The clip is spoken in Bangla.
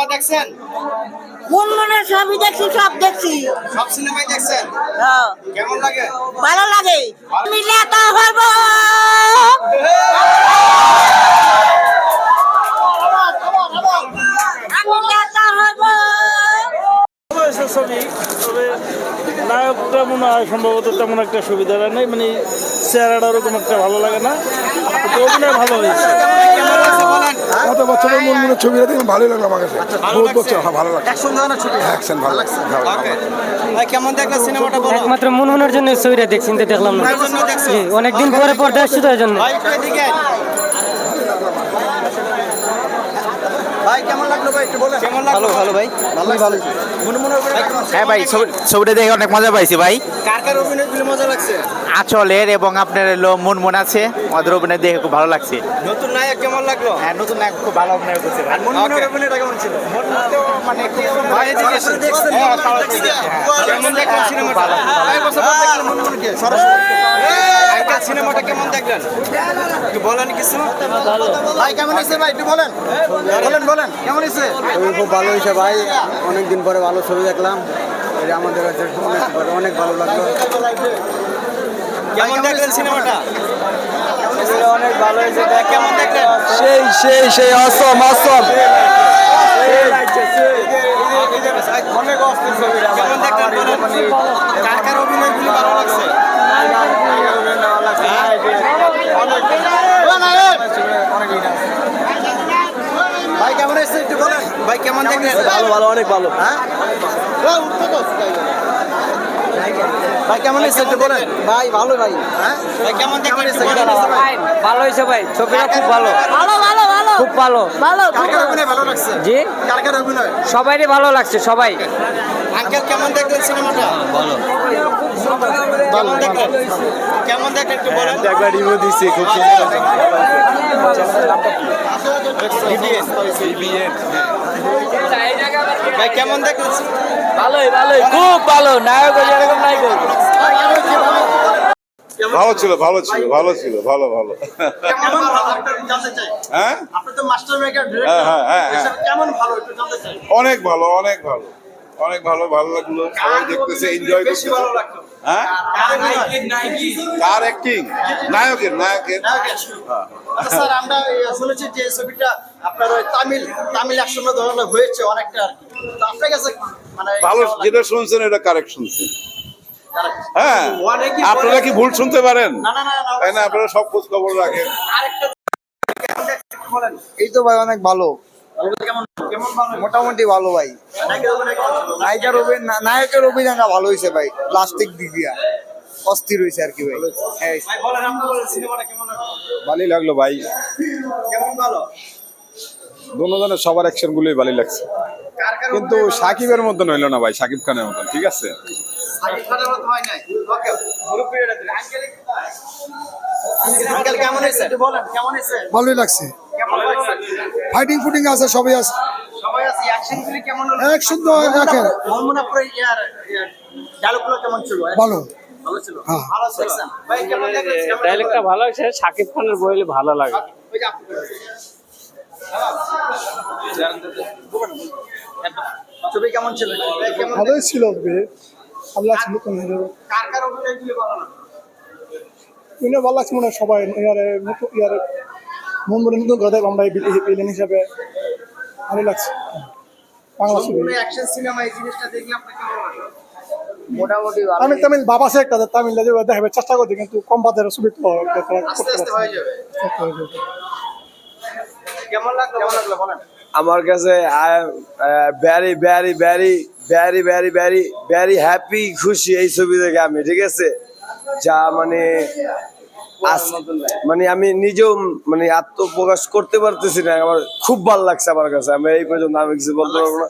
সিনেমা দেখছেন? কোন মনে সবই দেখছি সব দেখছি। সব সিনেমাই দেখছেন? হ্যাঁ, কেমন লাগে? ভালো লাগে। মিলে তো হব ছবি তবে নায়কটা মনে হয় সম্ভবত তেমন একটা সুবিধা নেই মানে চেহারাটা ওরকম একটা ভালো লাগে না। অভিনয় ভালো হয়েছে। লাগছে বছরের মন মনে ছবিটা দেখলাম ভালোই লাগল আমার কাছে। বহুত বছর হ্যাঁ ভালো লাগছে। অ্যাকশন ধরনের ছবি? অ্যাকশন ভালো লাগছে ওকে। ভাই কেমন দেখলা সিনেমাটা বলো? একমাত্র মন মনের জন্য ছবিটা দেখছি দেখলাম না। অনেকদিন পরে পর্দা আসছে তো এই জন্য ভাই একটু এদিকে আয়। ভাই কেমন লাগল ভাই একটু বলেন কেমন লাগল? ভালো ভাই। ভালো ভালো। হ্যাঁ ভাই ছবিটা দেখে অনেক মজা পাইছি ভাই। কার কার অভিনয় মজা লাগছে? আচলের এবং আপনার এলো মন মন আছে। ওদের অভিনয় দেখে খুব ভালো লাগছে। নতুন নায়ক কেমন লাগল? হ্যাঁ নতুন নায়ক খুব ভালো অভিনয় করছে অভিনয়টা কেমন ছিল? মানে কেমন দেখলেন সিনেমাটা? সরাসরি। সিনেমাটা কেমন দেখলেন? একটু বলেন কিছু। ভাই কেমন হয়েছে ভাই? একটু বলেন। বলেন বলেন। কেমন হয়েছে? খুব ভালো হয়েছে ভাই। অনেকদিন পরে ভালো ছবি দেখলাম। এটা আমাদের কাছে অনেক ভালো- অনেক ভালো লাগল। কেমন দেখলেন সিনেমাটা? অনেক ভালো হয়েছে। কেমন দেখলেন? সেই সেই সেই অসম অসম অনেক অস্থির ছবি কেমন দেখলেন কার কার অভিনয়গুলো ভালো লাগছে ভাই কেমন হয়েছে একটু বলেন ভাই কেমন দেখলেন ভালো ভালো অনেক ভালো। হ্যাঁ? ভাই কেমন হয়েছে? একটু বলেন। ভাই ভালো ভাই। হ্যাঁ? ভাই কেমন দেখলেন একটু ভালো হয়েছে ভাই। ছবিটা খুব ভালো। ভালো ভালো ভালো। খুব ভালো। ভালো কার কার অভিনয় ভালো লাগছে? জি? কার কার অভিনয়? সবাইরে ভালো লাগছে সবাই। আঙ্কেল কেমন দেখলেন সিনেমাটা? ভালো কেমন দেখলেন? কেমন দেখলেন একটু বলেন। একবার রিভিউ দিছি খুব ভাই কেমন দেখলেন? ভালোই ভালোই খুব ভালো। নায়ক ভালো ছিল ভালো ছিল ভালো ছিল ভালো ভালো। হ্যাঁ? হ্যাঁ, হ্যাঁ, হ্যাঁ, হ্যাঁ। চাই। অনেক ভালো অনেক ভালো। অনেক ভালো ভালো লাগল। সবাই দেখতেছে এনজয় করতেছে। ভালো লাগল। হ্যাঁ? কার? অ্যাক্টিং নায়কের নায়কের। আচ্ছা, স্যার আমরা শুনেছি যে ছবিটা আপনার ওই তামিল তামিল একশো ধরনের হয়েছে অনেকটা আর কি। তো আপনার কাছে মানে ভালো যেটা শুনছেন এটা কারেক্ট শুনছেন। হ্যাঁ আপনারা কি ভুল শুনতে পারেন? না না না না, তাই না? আপনারা সব খোঁজ খবর রাখেন এই তো ভাই অনেক ভালো। মোটামুটি ভালো ভাই। নায়কের? নায়িকার অভিনয়টা ভালো হয়েছে ভাই। প্লাস্টিক দিক দিয়া। অস্থির হয়েছে আর কি ভাই। হ্যাঁ। ভাই বলেন আপনি বলেন সিনেমাটা কেমন লাগল? ভালোই লাগল ভাই। কেমন দুজনের সবার অ্যাকশন গুলোই ভালোই লাগছে। কিন্তু সাকিবের মতন হইল না ভাই সাকিব খানের মতন ঠিক আছে? হয় ভালোই লাগছে। ফাইটিং ফুটিং আছে সবাই আছে। সবাই আছে অ্যাকশন তো একের। ছিল? ভালো। ভালো ভালো ছিল। ভাই কেমন দেখলেন কেমন ডাইলেক্টটা ভালো হয়েছে শাকিব খানের বইলে ভালো লাগে। ছবি কেমন ছিল? ভালোই ছিল আল্লাহ ছিল কার কার অভিনয় ভালো না তুমি ভালো লাগছে মনে হয় সবাই ইয়ারে মন মনে নতুন কথা আমরা ভিলেন হিসাবে ভালো লাগছে। বাংলা ছবি। অ্যাকশন সিনেমা এই জিনিসটা দেখলে আপনার কেমন লাগল? মোটামুটি তামিল তামিল বাবা আছে একটা তামিল দেখাবে চেষ্টা করতে কিন্তু কম বাদের ছবি তো আস্তে আস্তে হয়ে যাবে। কেমন লাগল? কেমন লাগল বলেন? আমার কাছে very very very very very very very happy খুশি এই ছবি দেখে আমি ঠিক আছে? যা মানে মানে আমি নিজেও মানে আত্মপ্রকাশ করতে পারতেছি না আমার খুব ভালো লাগছে আমার কাছে। আমি এই পর্যন্ত আমি কিছু বলতে পারব না।